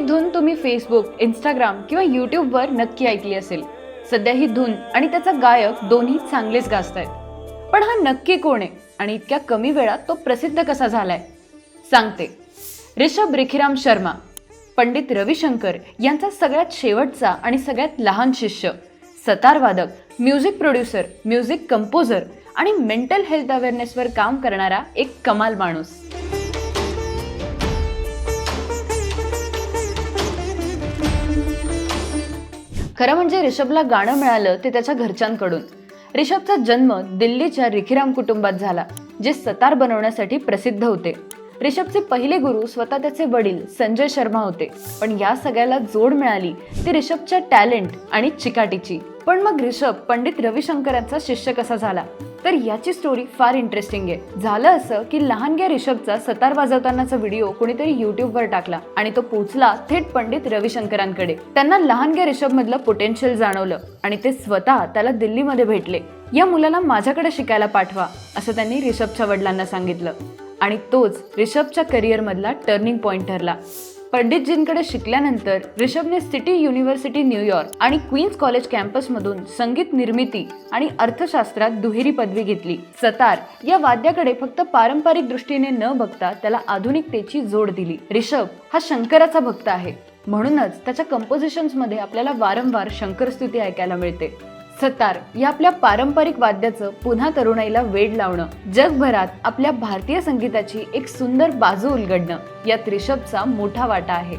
धून तुम्ही Facebook Instagram किंवा यूट्यूबवर नक्की ऐकली असेल. सध्या ही धून आणि त्याचा गायक दोन्ही चांगलेच गाजतायत. पण हा नक्की कोण आहे आणि इतक्या कमी वेळात तो प्रसिद्ध कसा झालाय? सांगते. ऋषभ रिखीराम शर्मा पंडित रविशंकर यांचा सगळ्यात शेवटचा आणि सगळ्यात लहान शिष्य सतारवादक म्युझिक प्रोड्युसर म्युझिक कंपोजर आणि मेंटल हेल्थ अवेअरनेसवर काम करणारा एक कमाल माणूस. खरं म्हणजे रिषभला गाणं मिळालं ते त्याच्या घरच्यांकडून. रिषभचा जन्म दिल्लीच्या रिखीराम कुटुंबात झाला जे सतार बनवण्यासाठी प्रसिद्ध होते. रिषभचे पहिले गुरु स्वतः त्याचे वडील संजय शर्मा होते. पण या सगळ्याला जोड मिळाली ती रिषभच्या टॅलेंट आणि चिकाटीची. पण मग रिषभ पंडित रविशंकरांचा शिष्य कसा झाला? तर याची स्टोरी फार इंटरेस्टिंग आहे. झालं असं की लहानग्या रिषभचा सतार वाजवतानाचा व्हिडिओ कोणीतरी युट्यूबवर टाकला आणि तो पोचला थेट पंडित रविशंकरांकडे. त्यांना लहानग्या रिषभ मधलं पोटेन्शियल जाणवलं आणि ते स्वतः त्याला दिल्लीमध्ये भेटले. या मुलाला माझ्याकडे शिकायला पाठवा असं त्यांनी रिषभच्या वडिलांना सांगितलं. आणि तोच रिषभच्या करिअर मधला टर्निंग पॉईंट ठरला. पंडितजींकडे शिकल्यानंतर रिषभने सिटी युनिव्हर्सिटी न्यूयॉर्क आणि क्वीन्स कॉलेज कॅम्पसमधून संगीत निर्मिती आणि अर्थशास्त्रात दुहेरी पदवी घेतली. सतार या वाद्याकडे फक्त पारंपरिक दृष्टीने न बघता त्याला आधुनिकतेची जोड दिली. रिषभ हा शंकराचा भक्त आहे. म्हणूनच त्याच्या कंपोजिशन्समध्ये आपल्याला वारंवार शंकरस्तुती ऐकायला मिळते. सतार या आपल्या पारंपरिक वाद्याचं पुन्हा तरुणाईला वेड लावणं जगभरात आपल्या भारतीय संगीताची एक सुंदर बाजू उलगडणं यात रिषभचा मोठा वाटा आहे.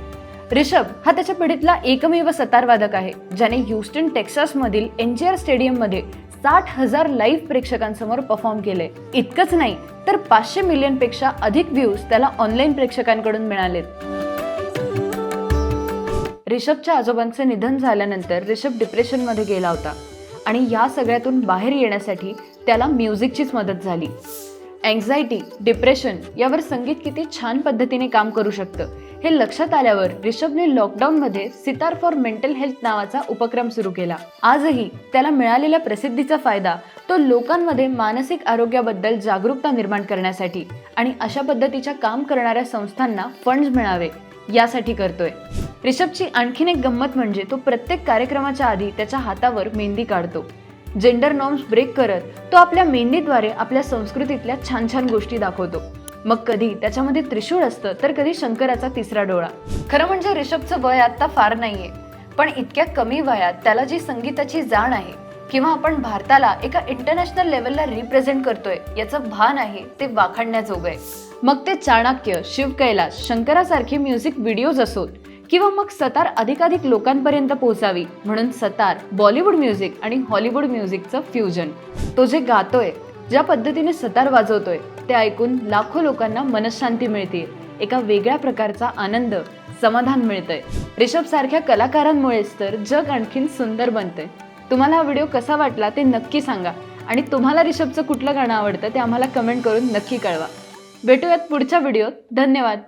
रिषभ हा त्याच्या पिढीतला एकमेव सतारवादक आहे ज्याने ह्युस्टन टेक्सास मधील एनजीआर स्टेडियममध्ये साठ हजार लाईव्ह प्रेक्षकांसमोर परफॉर्म केले इतकंच नाही तर पाचशे मिलियनपेक्षा अधिक व्ह्यूज त्याला ऑनलाईन प्रेक्षकांकडून मिळालेत. रिषभच्या आजोबांचं निधन झाल्यानंतर रिषभ डिप्रेशनमध्ये गेला होता. आणि या सगळ्यातून बाहेर येण्यासाठी त्याला म्युझिकचीच मदत झाली. अँझायटी डिप्रेशन यावर संगीत किती छान पद्धतीने काम करू शकतं हे लक्षात आल्यावर ऋषभने लॉकडाऊनमध्ये सितार फॉर मेंटल हेल्थ नावाचा उपक्रम सुरू केला. आजही त्याला मिळालेल्या प्रसिद्धीचा फायदा तो लोकांमध्ये मानसिक आरोग्याबद्दल जागरूकता निर्माण करण्यासाठी आणि अशा पद्धतीच्या काम करणाऱ्या संस्थांना फंड्स मिळावे यासाठी करतोय. रिषभची आणखीन एक गंमत म्हणजे तो प्रत्येक कार्यक्रमाच्या आधी त्याच्या हातावर मेहंदी काढतो. जेंडर नॉर्म्स ब्रेक करत तो आपल्या मेहंदीद्वारे आपल्या संस्कृतीतल्या छान छान गोष्टी दाखवतो. मग कधी त्याच्यामध्ये त्रिशूळ असतं तर कधी शंकराचा तिसरा डोळा. खरं म्हणजे रिषभचं वय आत्ता फार नाहीये पण इतक्या कमी वयात त्याला जी संगीताची जाण आहे किंवा आपण भारताला एका इंटरनॅशनल लेवलला रिप्रेझेंट करतोय याचं भान आहे ते वाखाणण्याजोगं आहे. मग ते चाणक्य शिव कैलास शंकरासारखे म्युझिक व्हिडिओज असोत. किंवा मग सतार अधिकाधिक लोकांपर्यंत पोहोचावी म्हणून सतार बॉलिवूड म्युझिक आणि हॉलिवूड म्युझिकचं फ्युजन. तो जे गातोय ज्या पद्धतीने सतार वाजवतोय ते ऐकून लाखो लोकांना मनशांती मिळते एका वेगळ्या प्रकारचा आनंद समाधान मिळतंय. रिषभ सारख्या कलाकारांमुळेच तर जग आणखीन सुंदर बनतंय. तुम्हाला हा व्हिडिओ कसा वाटला ते नक्की सांगा. आणि तुम्हाला रिषभचं कुठलं गाणं आवडतं ते आम्हाला कमेंट करून नक्की कळवा. भेटूयात पुढच्या व्हिडिओत. धन्यवाद.